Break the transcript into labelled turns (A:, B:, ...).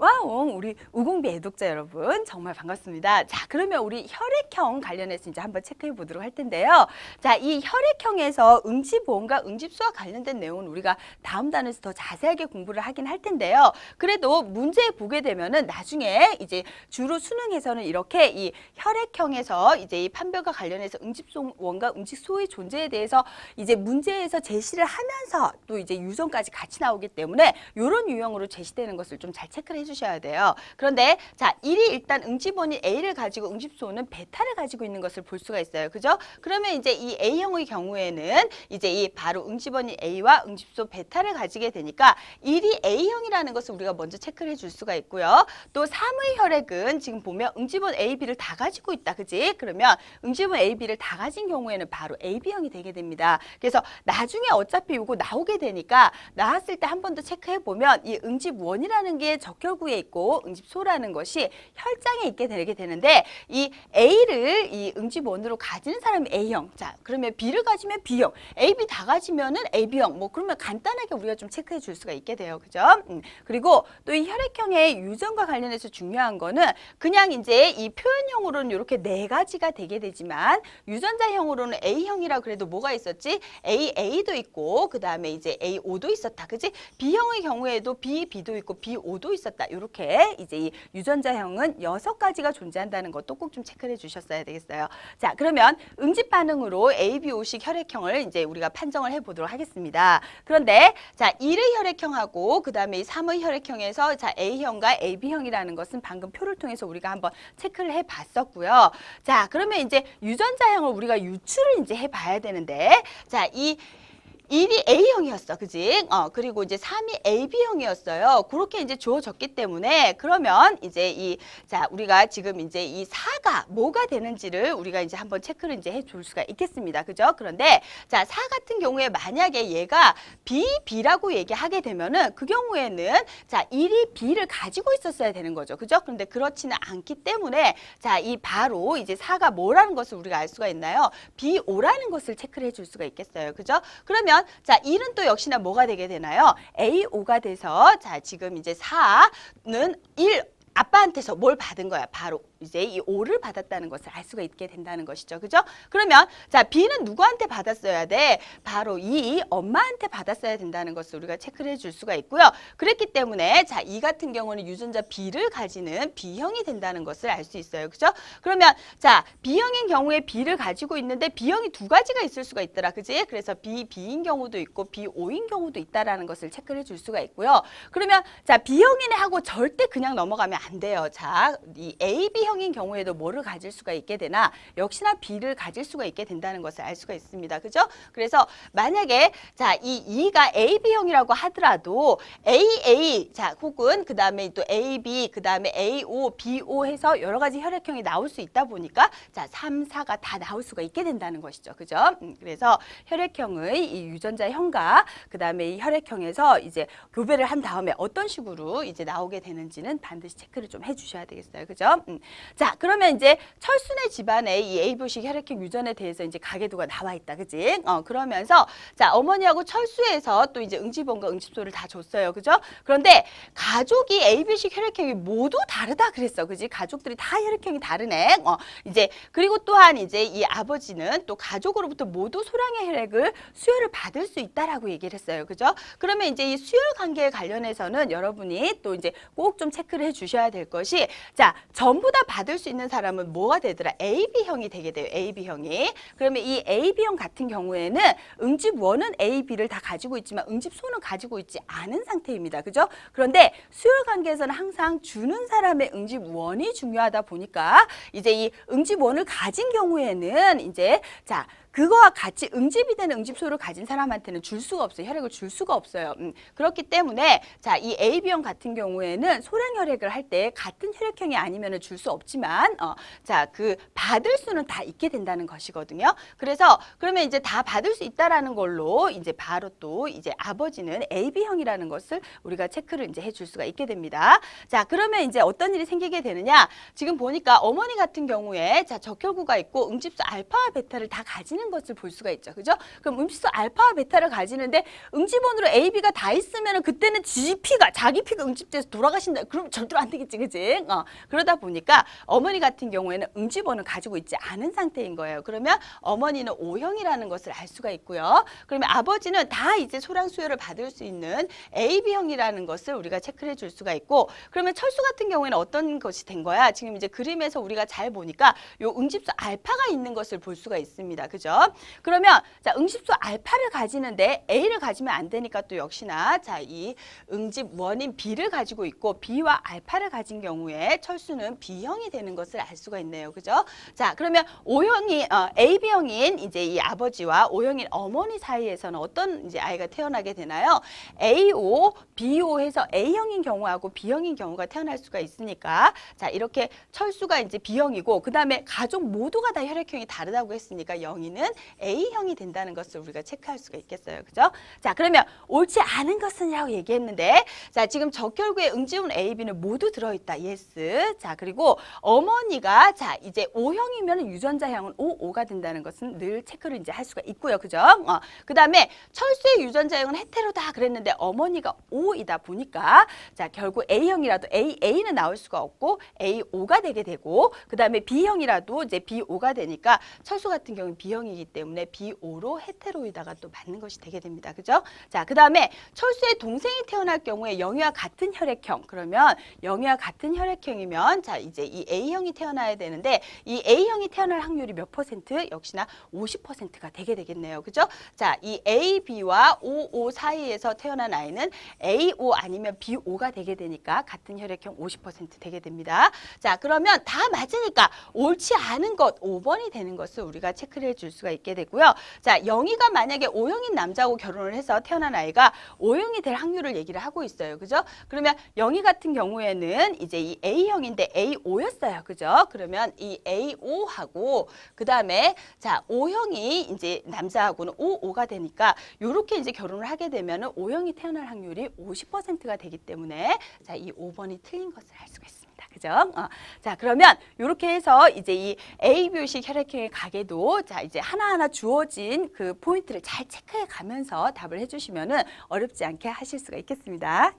A: 와옹 우리 우공비 애독자 여러분 정말 반갑습니다. 자 그러면 우리 혈액형 관련해서 이제 한번 체크해 보도록 할 텐데요. 자이 혈액형에서 응집보험과 응집수와 관련된 내용은 우리가 다음 단에서 더 자세하게 공부를 하긴 할 텐데요. 그래도 문제 보게 되면은 나중에 이제 주로 수능에서는 이렇게 이 혈액형에서 이제 이 판별과 관련해서 응집소원과 응집소의 존재에 대해서 이제 문제에서 제시를 하면서 또 이제 유전까지 같이 나오기 때문에 이런 유형으로 제시되는 것을 좀 잘 체크를 해 주셔야 돼요. 그런데 자 1이 일단 응집원이 A를 가지고 응집소는 베타를 가지고 있는 것을 볼 수가 있어요. 그죠? 그러면 이제 이 A형의 경우에는 이제 이 바로 응집원이 A와 응집소 베타를 가지게 되니까 1이 A형이라는 것을 우리가 먼저 체크를 해줄 수가 있고요. 또 3의 혈액은 지금 보면 응집원 A, B를 다 가지고 있다. 그지? 그러면 응집원 A, B를 다 가진 경우에는 바로 AB형이 되게 됩니다. 그래서 나중에 어차피 이거 나오게 되니까 나왔을 때 한 번 더 체크해 보면 이 응집원이라는 게 적혈 구에 있고 응집 소라는 것이 혈장에 있게 되게 되는데 이 A를 이 응집 원으로 가지는 사람이 A형. 자, 그러면 B를 가지면 B형. AB 다 가지면은 AB형. 뭐 그러면 간단하게 우리가 좀 체크해 줄 수가 있게 돼요. 그죠? 음. 그리고 또 이 혈액형의 유전과 관련해서 중요한 거는 그냥 이제 이 표현형으로는 이렇게 네 가지가 되게 되지만 유전자형으로는 A형이라 그래도 뭐가 있었지? AA도 있고 그다음에 이제 AO도 있었다. 그지? B형의 경우에도 BB도 있고 BO도 있었다. 이렇게 이제 이 유전자형은 여섯 가지가 존재한다는 것도 꼭 좀 체크를 해 주셨어야 되겠어요. 자, 그러면 응집 반응으로 ABO식 혈액형을 이제 우리가 판정을 해 보도록 하겠습니다. 그런데 자, 1의 혈액형하고 그 다음에 이 3의 혈액형에서 자, A형과 AB형이라는 것은 방금 표를 통해서 우리가 한번 체크를 해 봤었고요. 자, 그러면 이제 유전자형을 우리가 유추를 이제 해 봐야 되는데 자, 이 1이 A형이었어. 그지? 어, 그리고 이제 3이 AB형이었어요. 그렇게 이제 주어졌기 때문에 그러면 이제 이, 자, 우리가 지금 이제 이 4가 뭐가 되는지를 우리가 이제 한번 체크를 이제 해 줄 수가 있겠습니다. 그죠? 그런데 자, 4 같은 경우에 만약에 얘가 B, B라고 얘기하게 되면은 그 경우에는 자, 1이 B를 가지고 있었어야 되는 거죠. 그죠? 그런데 그렇지는 않기 때문에 자, 이 바로 이제 4가 뭐라는 것을 우리가 알 수가 있나요? BO라는 것을 체크를 해 줄 수가 있겠어요. 그죠? 그러면 자, 1은 또 역시나 뭐가 되게 되나요? A5가 돼서 자, 지금 이제 4는 1 아빠한테서 뭘 받은 거야? 바로 이제 이 5를 받았다는 것을 알 수가 있게 된다는 것이죠. 그죠? 그러면 자, B는 누구한테 받았어야 돼? 바로 이 엄마한테 받았어야 된다는 것을 우리가 체크를 해 줄 수가 있고요. 그랬기 때문에 자, 이 같은 경우는 유전자 B를 가지는 B형이 된다는 것을 알 수 있어요. 그죠? 그러면 자, B형인 경우에 B를 가지고 있는데 B형이 두 가지가 있을 수가 있더라. 그지? 그래서 B, B인 경우도 있고 B5인 경우도 있다라는 것을 체크를 해 줄 수가 있고요. 그러면 자, B형이네 하고 절대 그냥 넘어가면 안 돼요. 자, 이 AB 형인 경우에도 뭐를 가질 수가 있게 되나 역시나 B를 가질 수가 있게 된다는 것을 알 수가 있습니다. 그죠? 그래서 만약에 자, 이 2가 AB형이라고 하더라도 AA 자, 혹은 그다음에 또 AB, 그다음에 AO, BO 해서 여러 가지 혈액형이 나올 수 있다 보니까 자, 3, 4가 다 나올 수가 있게 된다는 것이죠. 그죠? 음, 그래서 혈액형의 이 유전자 형과 그다음에 이 혈액형에서 이제 교배를 한 다음에 어떤 식으로 이제 나오게 되는지는 반드시 체크를 좀 해 주셔야 되겠어요. 그죠? 음. 자, 그러면 이제 철순의 집안에 이 A부식 혈액형 유전에 대해서 이제 가계도가 나와 있다. 그지? 어, 그러면서 자, 어머니하고 철수에서 또 이제 응집원과 응집소를 다 줬어요. 그죠? 그런데 가족이 A부식 혈액형이 모두 다르다 그랬어. 그지? 가족들이 다 혈액형이 다르네. 어, 이제 그리고 또한 이제 이 아버지는 또 가족으로부터 모두 소량의 혈액을 수혈을 받을 수 있다라고 얘기를 했어요. 그죠? 그러면 이제 이 수혈 관계에 관련해서는 여러분이 또 이제 꼭 좀 체크를 해 주셔야 될 것이 자, 전부 다 받을 수 있는 사람은 뭐가 되더라? AB형이 되게 돼요. AB형이. 그러면 이 AB형 같은 경우에는 응집 원은 AB를 다 가지고 있지만 응집 소는 가지고 있지 않은 상태입니다. 그죠? 그런데 수혈 관계에서는 항상 주는 사람의 응집 원이 중요하다 보니까 이제 이 응집 원을 가진 경우에는 이제 자, 그거와 같이 응집이 되는 응집소를 가진 사람한테는 줄 수가 없어요. 혈액을 줄 수가 없어요. 음, 그렇기 때문에 자, 이 AB형 같은 경우에는 소량 혈액을 할 때 같은 혈액형이 아니면 줄 수 없지만 어, 자, 그 받을 수는 다 있게 된다는 것이거든요. 그래서 그러면 이제 다 받을 수 있다라는 걸로 이제 바로 또 이제 아버지는 AB형이라는 것을 우리가 체크를 이제 해줄 수가 있게 됩니다. 자, 그러면 이제 어떤 일이 생기게 되느냐? 지금 보니까 어머니 같은 경우에 자, 적혈구가 있고 응집소 알파와 베타를 다 가진 아닌 것을 볼 수가 있죠. 그죠? 그럼 음식소 알파와 베타를 가지는데 응집원으로 A, B가 다 있으면 그때는 지 피가 자기 피가 응집돼서 돌아가신다. 그럼 절대로 안 되겠지, 그지? 어, 그러다 보니까 어머니 같은 경우에는 응집원을 가지고 있지 않은 상태인 거예요. 그러면 어머니는 O형이라는 것을 알 수가 있고요. 그러면 아버지는 다 이제 소량 수혈을 받을 수 있는 AB형이라는 것을 우리가 체크를 해줄 수가 있고 그러면 철수 같은 경우에는 어떤 것이 된 거야? 지금 이제 그림에서 우리가 잘 보니까 요 응집소 알파가 있는 것을 볼 수가 있습니다. 그죠? 그러면 자, 응집소 알파를 가지는데 A를 가지면 안 되니까 또 역시나 자, 이 응집 원인 B를 가지고 있고 B와 알파를 가진 경우에 철수는 B형이 되는 것을 알 수가 있네요. 그죠? 자, 그러면 O형이 어, AB형인 이제 이 아버지와 O형인 어머니 사이에서는 어떤 이제 아이가 태어나게 되나요? AO, BO 해서 A형인 경우하고 B형인 경우가 태어날 수가 있으니까 자, 이렇게 철수가 이제 B형이고 그 다음에 가족 모두가 다 혈액형이 다르다고 했으니까 영희는 A형이 된다는 것을 우리가 체크할 수가 있겠어요. 그죠? 자, 그러면 옳지 않은 것은이라고 얘기했는데 자, 지금 적혈구에 응지운 A, B는 모두 들어 있다. 예스. 자, 그리고 어머니가 자, 이제 O형이면 유전자형은 O, O가 된다는 것은 늘 체크를 이제 할 수가 있고요. 그죠? 어. 그 다음에 철수의 유전자형은 헤테로다 그랬는데 어머니가 O이다 보니까 자, 결국 A형이라도 A, A는 나올 수가 없고 AO가 되게 되고 그 다음에 B형이라도 이제 BO가 되니까 철수 같은 경우는 B형이 기 때문에 BO로 헤테로이다가 또 맞는 것이 되게 됩니다. 그죠? 자, 그 다음에 철수의 동생이 태어날 경우에 영희와 같은 혈액형 그러면 영희와 같은 혈액형이면 자, 이제 이 A형이 태어나야 되는데 이 A형이 태어날 확률이 몇 퍼센트? 역시나 50%가 되게 되겠네요. 그죠? 자, 이 A, B와 O, O 사이에서 태어난 아이는 AO 아니면 BO가 되게 되니까 같은 혈액형 50% 되게 됩니다. 자, 그러면 다 맞으니까 옳지 않은 것 5번이 되는 것을 우리가 체크를 해줄 수가 있게 되고요. 자, 영희가 만약에 O형인 남자하고 결혼을 해서 태어난 아이가 O형이 될 확률을 얘기를 하고 있어요. 그죠? 그러면 영희 같은 경우에는 이제 이 A형인데 AO였어요. 그죠? 그러면 이 AO하고 그다음에 자, O형이 이제 남자하고는 OO가 되니까 요렇게 이제 결혼을 하게 되면은 O형이 태어날 확률이 50%가 되기 때문에 자, 이 5번이 틀린 것을 알 수가 있습니다. 그죠? 어. 자, 그러면 이렇게 해서 이제 이 AB식 혈액형의 가게도 자, 이제 하나하나 주어진 그 포인트를 잘 체크해 가면서 답을 해 주시면은 어렵지 않게 하실 수가 있겠습니다.